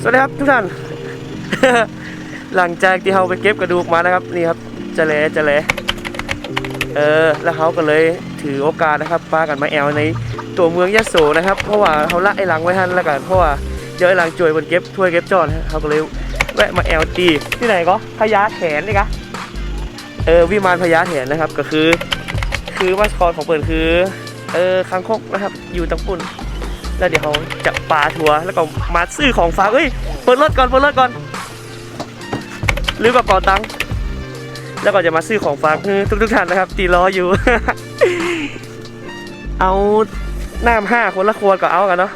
สวัสดีครับทุกท่าน หลังจากที่เราไปเก็บกระดูกมานะครับนี่ครับจะแหลจะแหลเออแล้วเขาก็เลยถือโอกาสนะครับปากันมาแอลในตัวเมืองยะโสนะครับ เพราะว่าเขาละไอ้หลังไว้ทันแล้วกันเพราะว่าเดี๋ยวไอ้หลังจวยบนเก็บถ้วยเก็บจอนเขาก็เลยแวะมาแอลตีที่ไหนก็พญาแถนนี่กะเออวิมานพญาแถนนะครับก็คือ คือมาสคอตของเปิดคือเออคังคกนะครับอยู่ตังปุ่น แล้วเดี๋ยวเขาจะปาทัวร์แล้วก็มาซื้อของฝากเอ้ยเปิดรถก่อนเปิดรถก่อนลืมกระเป๋าตังค์แล้วก็จะมาซื้อของฝากทุกทุกท่านนะครับ ตีล้ออยู่ เอาน้ำห้าคนละขวดก็เอากันเนาะ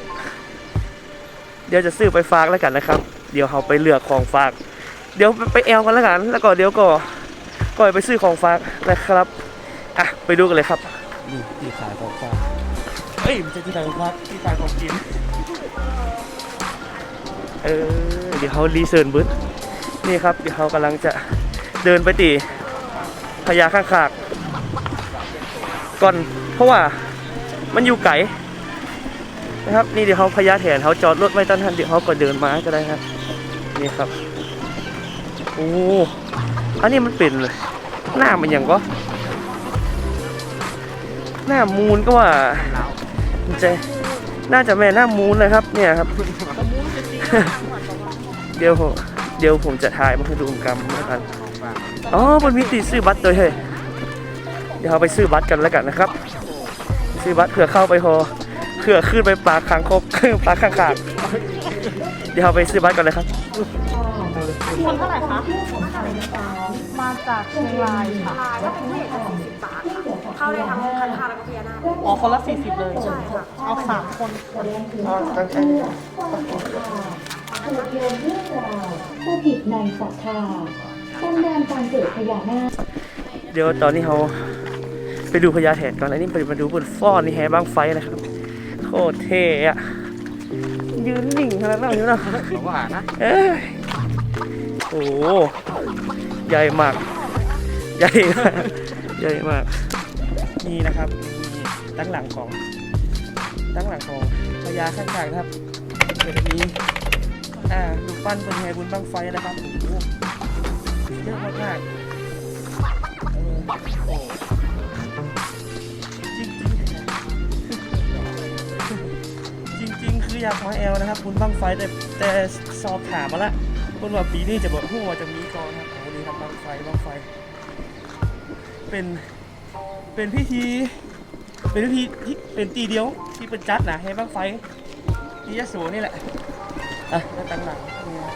เดี๋ยวจะซื้อไปฝากแล้วกันนะครับ เดี๋ยวเขาไปเลือกของฝาก เดี๋ยวไปแอลกันแล้วกัน แล้วก็เดี๋ยวก็ก็ไปซื้อของฝากนะครับอะไปดูกันเลยครับนี่ที่ขายของฝาก เอ้ยมันจะที่ไหนของฝากที่ขายของกิน เออ เดี๋ยวเขารีเซิร์นบึ้ดนี่ครับ เดี๋ยวเขากำลังจะเดินไปตีพญาข้างขากก่อน เพราะว่ามันอยู่ไกลนะครับ นี่เดี๋ยวเขาพญาแถนเขาจอดรถไว้ตั้งทันเดี๋ยวเขาก็เดินมาก็ได้ครับนี่ครับโอ้อันนี้มันเป็นเลยหน้ามันอย่างก็หน้ามูนก็ว่า มันจะน่าจะแม่หน้ามูนเลยครับ เนี่ยครับ เดี๋ยวผมเดี๋ยวผมจะถ่ายมาให้ดูกรรมแล้วกันอ๋อมันมีตีซื้อบัตรด้วยเฮ้ยเดี๋ยวเราไปซื้อบัตรกันแล้วกันนะครับ ซื้อบัตรเผื่อเข้าไปพอเผื่อขึ้นไปปลาคางคกปลาข้างขางเดี๋ยวเราไปซื้อบัตรกันเลยครับคนเท่าไหร่คะมาจากเชียงรายค่ะถ้าเป็นผู้ใหญ่จะสี่สิบบาทค่ะ เข้าได้ทั้งคันคาแล้วก็พญานาคอ๋อ คนละสี่สิบเลย ใช่ค่ะเอาสามคนผู้ผิดในศรัทธาตำนานการเกิดพญานาคเดี๋ยวตอนนี้เราไปดูพญาแถนก่อนอันนี้ไปมาดูบนฟ้อนนี่แฮบ้างไฟนะครับ โคตรเท่อะยืนนิ่งขนาดนั้นอยู่นะผมว่านะเอ้ยโอ้โหใหญ่มาก ใหญ่มาก ใหญ่มาก นี่นะครับนี่ตั้งหลังของตั้งหลังของพญาข้างๆครับเดี๋ยวจะมีอ่าลูกปั้นเป็นแฮบุญบ้างไฟนะครับโอ้โหเยอะมากๆเออโอ้จริงๆจริงคืออยากมาแอลนะครับบุญบ้างไฟแต่แต่สอบถามมาละคนว่าปีนี้จะบอกหัวจะมีกองครับโอ้นี่ครับบ้างไฟบ้างไฟ เป็น เป็นพิธี เป็นพิธีที่เป็นตีเดียวที่เป็นจัดนะให้บ้างไฟที่ยะโสนี่แหละอะแล้วตั้งหลังนี่นะ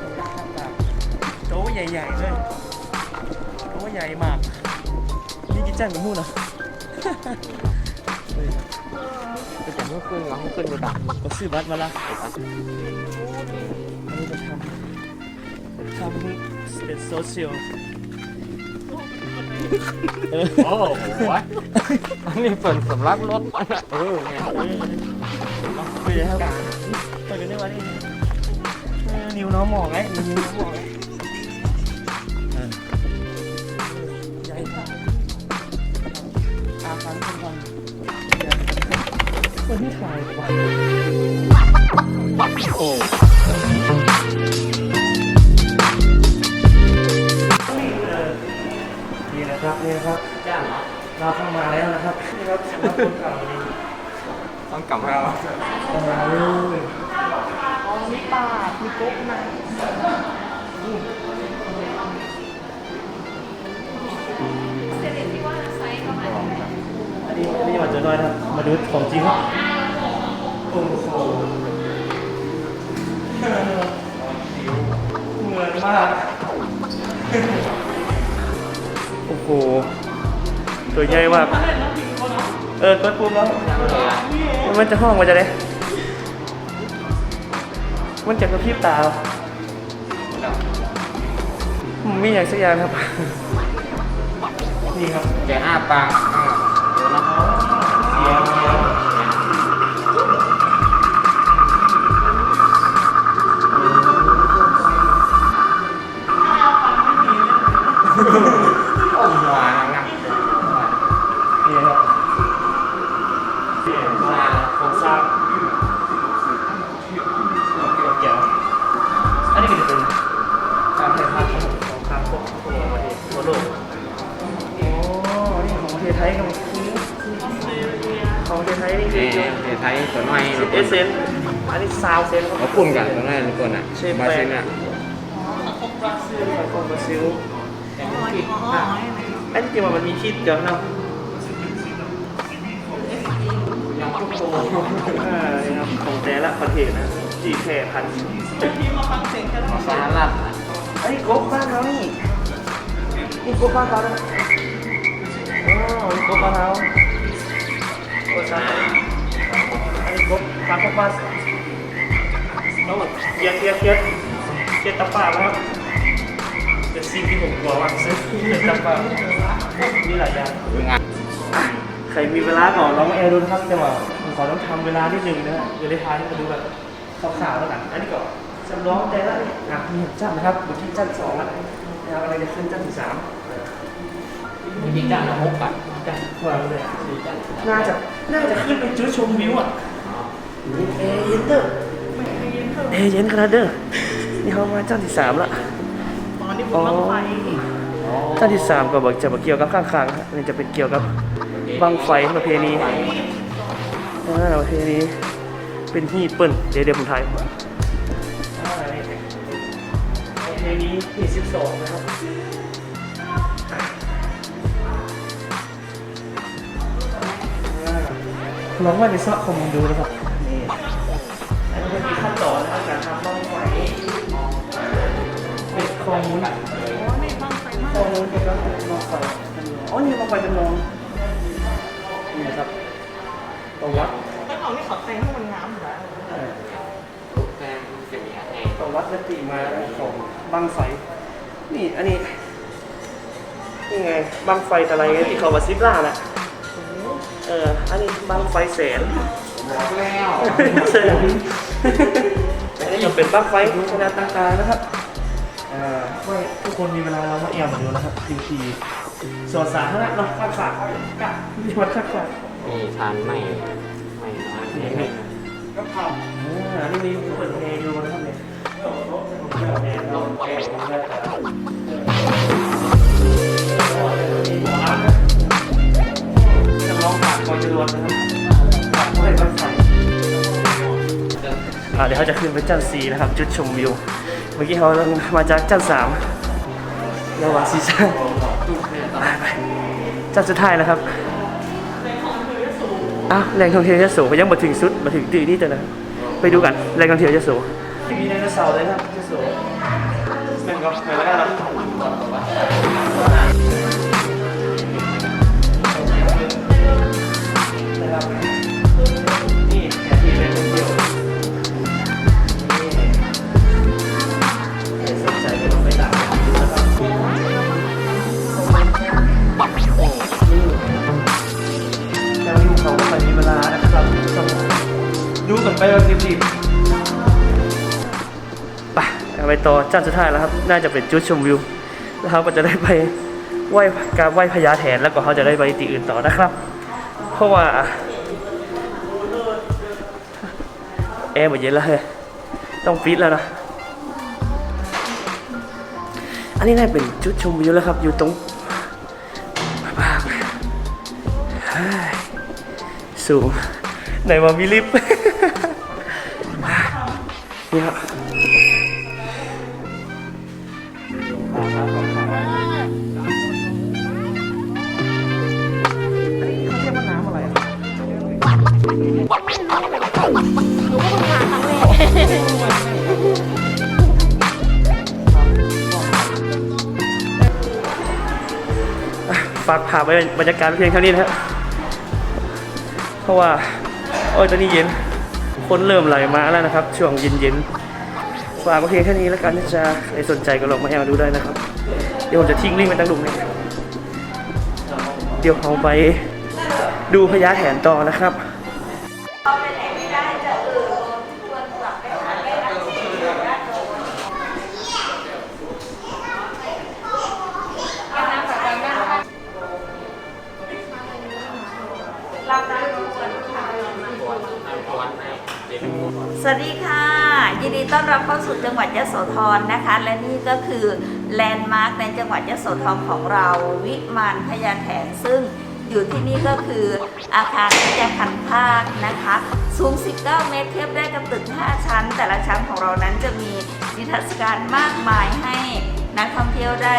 นี่ตั้งหลังโต๊ะใหญ่ๆเลยโต๊ะใหญ่มากนี่กินจ้างกับมู้นะจะเป็นลูกขึ้นแล้วขึ้นไปดับก็ซื้อบัตรมาละอันนี้จะทำทำเป็นโซเชียลเออ โอ้โหอันนี้เปิดสำรับรถเออไงไปเลยครับไปกันได้วันนี้นิวน้องหมอกไงนิวน้องหมอกไงเออใหญ่าอาคารคนทำคนที่ถ่ายว่ะโอ้ ครับนี่นะครับจ้างเหรอเราเข้ามาแล้วนะครับนี่ครับสำหรับคนเก่านี่ต้องกลับมาแล้วโอ้โหอ๋อมีปาดมีกุ๊กนะอันนี้อันนี้มาเจอหน่อยนะครับมาดูของจริงครับโอ้โหเหมือนมาก โหตัวใหญ่มากเออกดปุ่มแล้วมันจะห้องมันจะได้มันจะกระพริบตามมีอย่างสักอย่างครับ นี่ครับแกอ้าปากอ่าเดี๋ยวนะ ทไทยของขอเทไทยนี่คือเทไทยตัวน้อยเอเซนอันนี้ซาวเซนครับเขาปุ่นกันตัวน้อยทุกคนอะบาเซนอะองบราซิลอันจริงว่มันมีคิดเดียวนะของแต่ละประเทศนะจีแค่พันจะพี่มาฟังเสียงกันสหรัฐไอ้กบบ้านเขานี่นี่กบบ้านเขานะ อ๋อนี่กบบ้านเราโอ้ใช่อันนี้กบฟาร์มบ้าโอ้เทียบเทียบเทียบเทียบตะปาแล้วครับเป็นสิ่งที่ผมกลัวมากซื้อเทียบตะปานี่หลายอย่างานใครมีเวลาก่อนลองแอร์ดูนะครับแต่ว่าผมขอต้องทำเวลานิดนึงนะเดี๋ยวได้ทานมาดูแบบขาวๆแล้วกันอันนี้ก็จำลองแต่ละนี่อะมีจันนะครับอยู่ที่จันสองแล้วนะครับอะไรจะขึ้นจันที่สาม มีจริงจังนะฮกอะจันกว่าเลยน่าจะน่าจะขึ้นไปจุดชมวิวอะเอเย็นเด้อเอเย็นขนาดเด้อนี่เขามาจันที่สามละตอนนี้บุญบังไฟจันที่สามก็บอกจะมาเกี่ยวกับข้างๆฮะนี่จะเป็นเกี่ยวกับบังไฟประเพณีอ่าประเพณีเป็นฮี่เปิ้ลเดี๋ยวเดี๋ยวผมถ่ายอ่านี่ประเพณีที่สิบสองนะครับ ลองว่าในซอกคอมดูนะครับนี่อันนี้เป็นมีขั้นตอนนะครับการทำบ้างไฟเป็นข้อมูลโอ้นี่บังไฟมากข้อมูลเกี่ยวกับบ้างไฟอ๋อนี่บ้างไฟจำลองนี่ครับประวัติแล้วเขานี่เขาแต่งให้มันงามอยู่แล้วแทนจะมีอะไรประวัติและติมาของบังไฟนี่อันนี้นี่ไงบังไฟอะไรไงที่เขาว่าซิปล่าน่ะ เอออันนี้บังไฟแสนบอกแล้วแสนอันนี้ก็เป็นบังไฟขนาดต่างๆนะครับอ่าไม่ทุกคนมีเวลาเรามาแอมดูนะครับทีทีส่วนสาธารณะเนาะข้างขากับมีวัดข้างขานี่ทานไม่ไม่น้อยนี่นี่อ่านี่มีเปิดเพลงดูนะครับเนี่ย ร้องผ่านก่อนจะรวนนะครับผ่านเพื่อนบังไฟอ่าเดี๋ยวเขาจะขึ้นไปจันทร์สีนะครับ จุดชมวิว เมื่อกี้เขาลงมาจากจันทร์สามระหว่างซีซั่นไปไปจันทร์สุดท้ายแล้วครับอ้าวแรงท่องเที่ยวจะสูงไปยังมาถึงสุดมาถึงตีนี่แต่นะครับไปดูกันแรงท่องเที่ยวจะสูงมีไดโนเสาร์เลยครับจะสูงแม่งก็ไปแล้วกันน ดูกันไปแบบรีบไปเอาไปต่อจ้านสุดท้ายแล้วครับ น่าจะเป็นจุดชมวิว แล้วเขาก็จะได้ไปไหว้กาบไหว้พญาแถนแล้วก็เขาจะได้ไปตีอื่นต่อนะครับ เพราะว่าแอร์หมดเย็นแล้วเฮ้ยต้องฟิตแล้วนะ อันนี้น่าเป็นจุดชมวิวแล้วครับ อยู่ตรงภาคเฮ้ยสูงไหนวามีลิฟต์ นี่ครับอันนี้เขาเรียกว่าน้ำอะไรอะฝากพาไปบรรยากาศเพียงเท่านี้นะครับเพราะว่า โอ้ยตอนนี้เย็น คนเริ่มไหลมาแล้วนะครับ ช่วงเย็นๆฝากมาเพียงแค่นี้แล้วกันนะจ๊ะใครสนใจก็ลองมาแอลดูได้นะครับ เดี๋ยวผมจะทิ้งลิงก์ไว้ตั้งดุมเลยเดี๋ยวเราไปดูพญาแถนต่อนะครับ สวัสดีค่ะ ยินดีต้อนรับเข้าสู่จังหวัดยโสธรนะคะ และนี่ก็คือแลนด์มาร์คในจังหวัดยโสธรของเราวิมานพญาแถนซึ่งอยู่ที่นี่ก็คืออาคารพญาคันภาคนะคะสูง 19 เมตรเทียบได้กับตึก 5 ชั้น แต่ละชั้นของเรานั้นจะมีนิทรรศการมากมายให้ นักท่องเที่ยวได้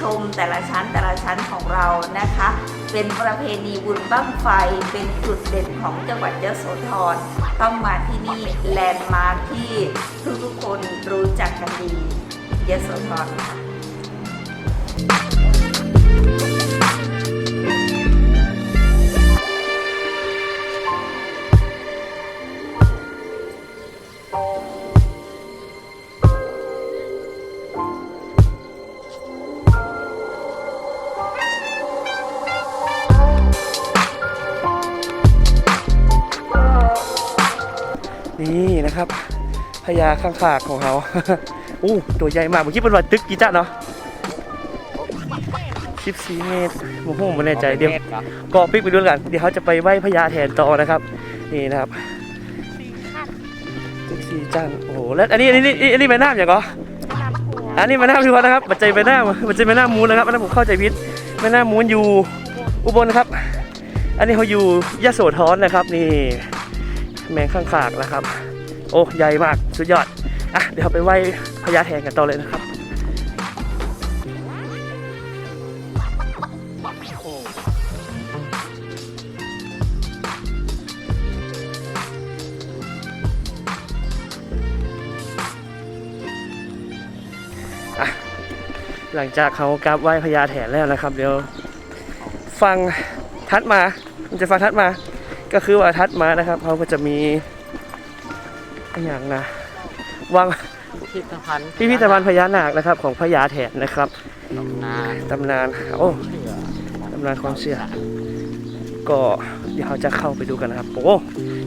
ชมแต่ละชั้นแต่ละชั้นของเรานะคะ เป็นประเพณีบุญบั้งไฟเป็นจุดเด่นของจังหวัดยโสธรต้องมาที่นี่แลนด์มาร์คที่ทุกๆคนรู้จักกันดียโสธรค่ะ นี่นะครับพญาข้างขากของเขา อู้ตัวใหญ่มากเมื่อกี้เป็นวันตึกกี่จ้ะเนาะ14เมตรโอ้โหไม่แน่ใจเดี๋ยวก็ปิกไปดูกัน เดี๋ยวเขาจะไปไหว้พญาแทนต่อนะครับ นี่นะครับตึกสีจันทร์โอ้โหแล้วอันนี้อันนี้อันนี้อันนี้แม่น้ำอย่างก็อันนี้แม่น้ำที่ว่านะครับปัจจัยแม่น้ำปัจจัยแม่น้ำมูลนะครับอันนั้นผมเข้าใจผิดแม่น้ำมูลอยู่อุบลครับ อันนี้เขาอยู่ยโสธรนะครับ นี่แมงข้างขากนะครับโอ้ใหญ่มากสุดยอดอะเดี๋ยวไปไหว้พญาแทนกันต่อเลยนะครับอะหลังจากเขากราบไหว้พญาแถนแล้วนะครับ เดี๋ยวฟังทัดมามันจะฟังทัดมา ก็คือว่าทัดมานะครับเขาก็จะมี อหย่างนะวางพิพิธภัณฑ์พิพิธภัณฑ์พญานาคนะครับ ของพญาแถนนะครับตำนานตำนานโอ้เชื่อตำนานความเชื่อ ก็เดี๋ยวเราจะเข้าไปดูกันนะครับ โอ้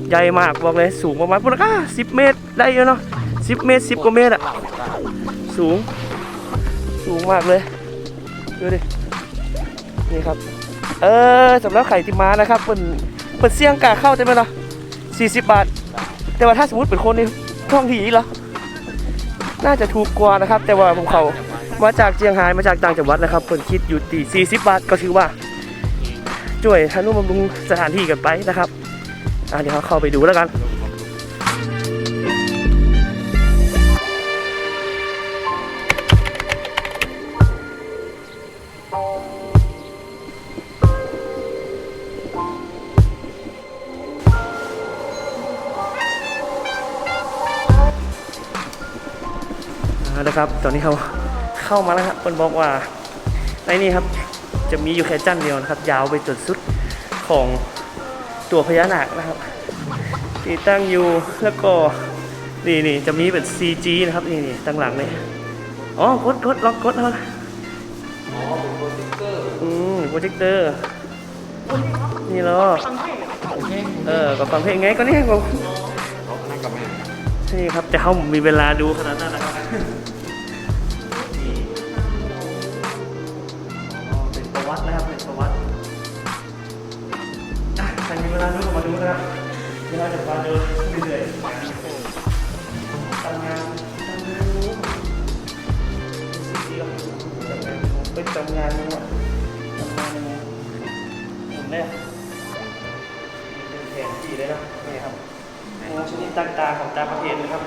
ใหญ่มากบอกเลยสูงประมาณพวกอะสิบเมตรได้เยอะเนาะสิบเมตรสิบกว่าเมตรอะสูง สูงมากเลยดูดินี่ครับ เออสำหรับไข่ติมานะครับเป็นเป็นเสี่ยงกาเข้าได้ไหมเนาะสี่สิบบาท แต่ว่าถ้าสมมติเป็นคนในท่องที่เหรอน่าจะถูกกว่านะครับ แต่ว่าผมเขามาจากเชียงรายมาจากต่างจังหวัดนะครับเพิ่นคิดอยู่ที่40 บาทก็ถือว่าช่วยทานุบำรุงสถานที่กันไปนะครับอะเดี๋ยวเราเข้าไปดูแล้วกัน เอาละครับ ตอนนี้เขาเข้ามาแล้วครับคนบอกว่าในนี่ครับจะมีอยู่แค่จันเดียวนะครับ ยาวไปจนสุดของตัวพญานาคนะครับที่ตั้งอยู่แล้วก็นี่นี่จะมีเป็น CG นะครับนี่นี่ตั้งหลังเลยอ๋อกดกดล็อกกดเขาอืมโปรเจคเตอร์นี่เหรอเออก็ฟังเพลงไงก็นี่ผมนั่นกับแม่นี่ครับแต่เขามีเวลาดูขนาดนั้นนะครับ เวลาดูก็มาดูนะครับเดี๋ยวเราจะมาเดินเรื่อยๆทำงานทำงานรู้เป็นทำงานรู้อะทำงานรู้ผมเนี่ยเป็นแผนที่เลยนะนี่ครับงูชนิดต่างๆของตาประเทศนะครับ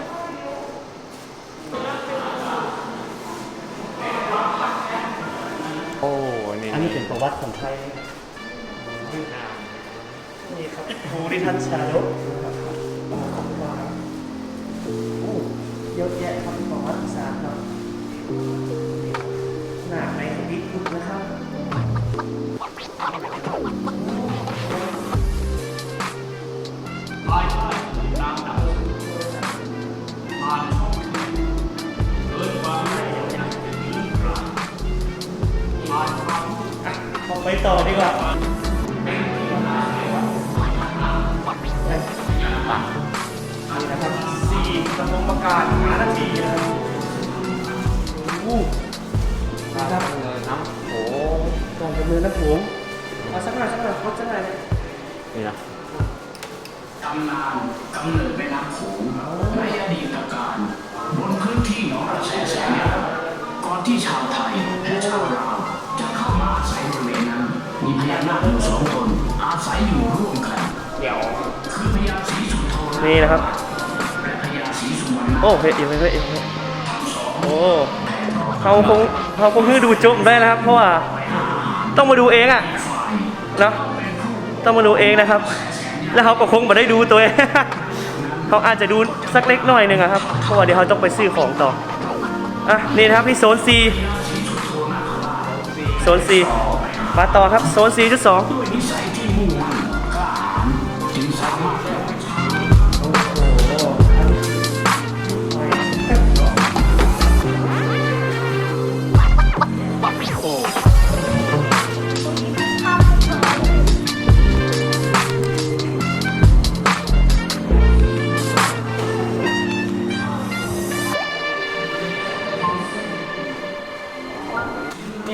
โอ้นี่อันนี้เป็นประวัติของไทย นี่ครับภูริทัศน์ชาดกโอ้เยอะแยะครับประวัติศาสตร์ครับหนาในดิบุนะครับออกไปต่อดีกว่า กระทงประกาศหานาทีนะครับโอ้ครับเลยน้ำโขงก่อนจะมือนะผมเอาสักหน่อยสักหน่อยพดสักหน่อยนี่นะตำนานกำเนิดแม่น้ำโขงในอดีตการบนพื้นที่หนองกระแสแสนยาวก่อนที่ชาวไทยและชาวลาวจะเข้ามาอาศัยบริเวณนั้น มีพญานาคอยู่สองตนอาศัยอยู่ร่วมกัน เดี๋ยวคือพญาศรีสุโธนี่นะครับ โอ้เฮ้ยเอ็มเฮ้ยอ็มโอ้เขาคงเขาคงคือดูจบได้นะครับ เพราะว่าต้องมาดูเองอะนะต้องมาดูเองนะครับ แล้วเขาก็คงมาได้ดูตัวเองเขาอาจจะดูสักเล็กน้อยหนึ่งอะครับเพราะว่าเดี๋ยวเขาต้องไปซื้อของต่ออะนี่นะครับที่โซน C โซน C มาต่อครับโซนซีจุดสอง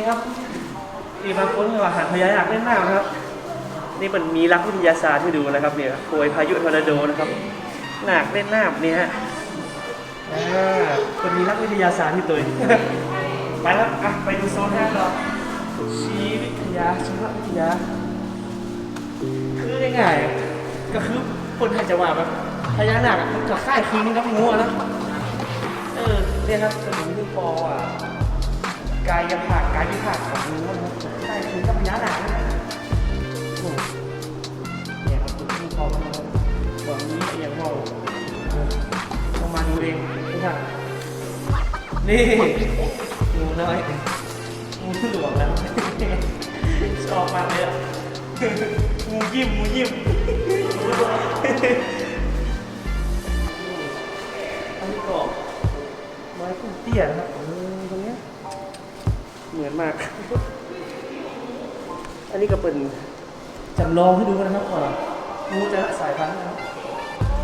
ครับนี่บางคนก็ว่าหันพยายามเล่นหน้านะครับ นี่มันมีรักวิทยาศาสตร์ให้ดูนะครับเนี่ยโปรยพายุทอร์นาโดนะครับหนักเล่นหน้าเนี่ยฮะอ่าคนมีรักวิทยาศาสตร์ที่ตัวเองไปแล้วอะไปดูโซนห้าต่อชีวิทยาชีววิทยาคือง่ายๆก็คือคนไทยจะว่าแบบพญานาคอะมันก็คล้ายคลึงกับงูอะนะเออเนี่ยครับกระดูกที่คออะ กายภาพกายวิภาคของงูนะครับใช่คือกับพญานาคนะโอ้เนี่ยครับคุณพ่อมาครับบอกนี้อย่างเราต้องมาดูเองนะครับนี่งูน้อยงูหลวงแล้วชอบมากเลยอะงูยิ้มงูยิ้มอันนี้ก็ไม้กุ้งเตี้ยนะครับ เหมือนมาก อันนี้ก็เป็นจำลองให้ดูนะครับว่างูแต่ละสายพันธุ์นะครับ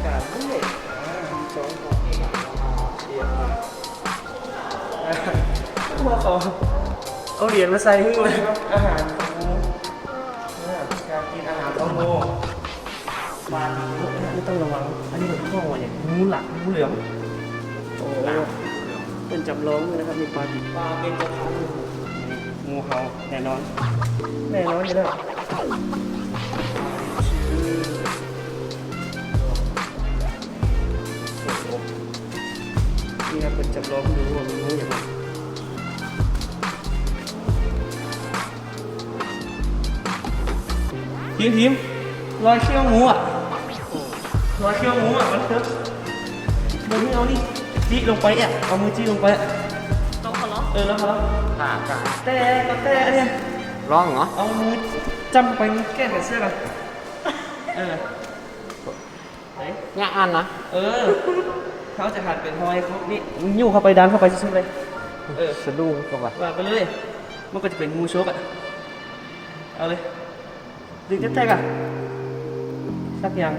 การเลื่อยอ่าสองของเชียงมาอ่าพวกเขาเอาเหรียญมาใส่ให้เลยครับอาหารของงูเนี่ยการกินอาหารของงูปลางูไม่ต้องระวัง อันนี้เป็นข้อว่าอย่างงูหลักงูเหลือมโอ้เป็นจำลองด้วยนะครับมีปลาดิบปลาเป็นจะพันธุ์ งูเห่าแน่นอน แน่นอนอยู่แล้วนี่ครับเป็นจำลองดูว่ามันงูอย่างไรทีมทีมรอยเชี่ยวงูอะรอยเชี่ยวงูอะมันเถอะเดี๋ยวนี้เอานี่จี้ลงไปอะเอามือจี้ลงไปอะ เออแล้วพอแล้วกากกาแต่ก็แต่อันเนี่ยร้องเหรอ เอามือจำไปแก้แขนเสื้อกันเออไหนงะอันนะ เออ เขาจะหัดเป็นพอยเขานี่ยู่เข้าไปดันเข้าไปสุดๆเลย เออสะดุ้งก็ว่าว่าไปเลย มันก็จะเป็นงูชกอะ เอาเลย ดึงแทกๆอะ สักอย่าง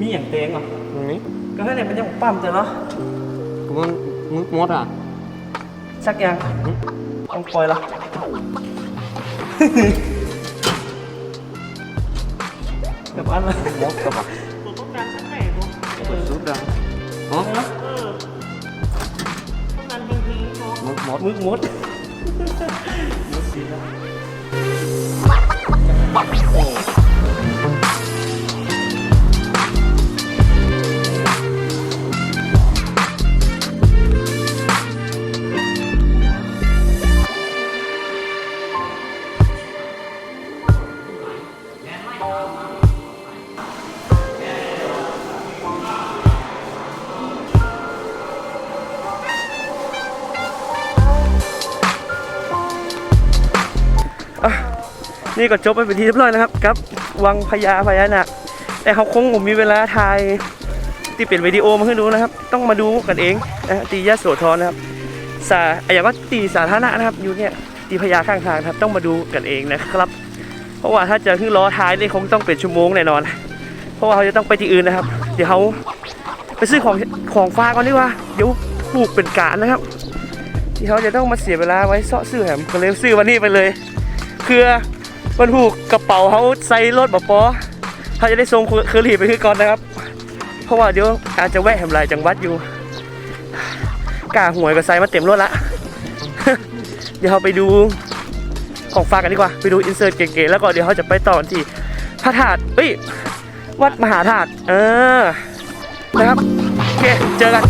มีอย่างเตงเหรอตรงนี้ก็ให้เนี่ยมันยังปั้มจะเนาะมันมึกมดอะ สักอย่างต้องปล่อยละแบบอันละม นี่ก็จบไปเป็นที่เรียบร้อยนะครับกับ วังพญาพญานาคแต่เขาคงผมมีเวลาถ่ายที่เป็นวิดีโอมาให้ดูนะครับ ต้องมาดูกันเองนะตียะโสธรนะครับสาอย่าว่าตีสาธารณะนะครับ อยู่เนี่ยตีพญาข้างทางครับต้องมาดูกันเองนะครับ เพราะว่าถ้าจะขึ้นล้อท้ายนี่คงต้องเป็นชั่วโมงแน่นอน เพราะว่าเขาจะต้องไปที่อื่นนะครับ เดี๋ยวเขาไปซื้อของของฝากก่อนดีกว่าเดี๋ยวปลูกเป็นการนะครับ ที่เขาจะต้องมาเสียเวลาไว้เสาะซื้อแหมก็เลยซื้อวันนี้ไปเลย คือมันผูกกระเป๋าเขาใส่รถแบบปอเขาจะได้ทรงเคอรี่ไปคือก่อนนะครับ เพราะว่าเดี๋ยวอาจจะแวะแหมลายจังหวัดอยู่กาหวยก็ใส่มาเต็มรถละ เดี๋ยวเราไปดูของฝากกันดีกว่า ไปดูอินเสิร์ตเก๋ๆแล้วก็เดี๋ยวเขาจะไปต่อที่พระธาตุเอ้ย วัดมหาธาตุเออ นะครับ โอเค เจอกัน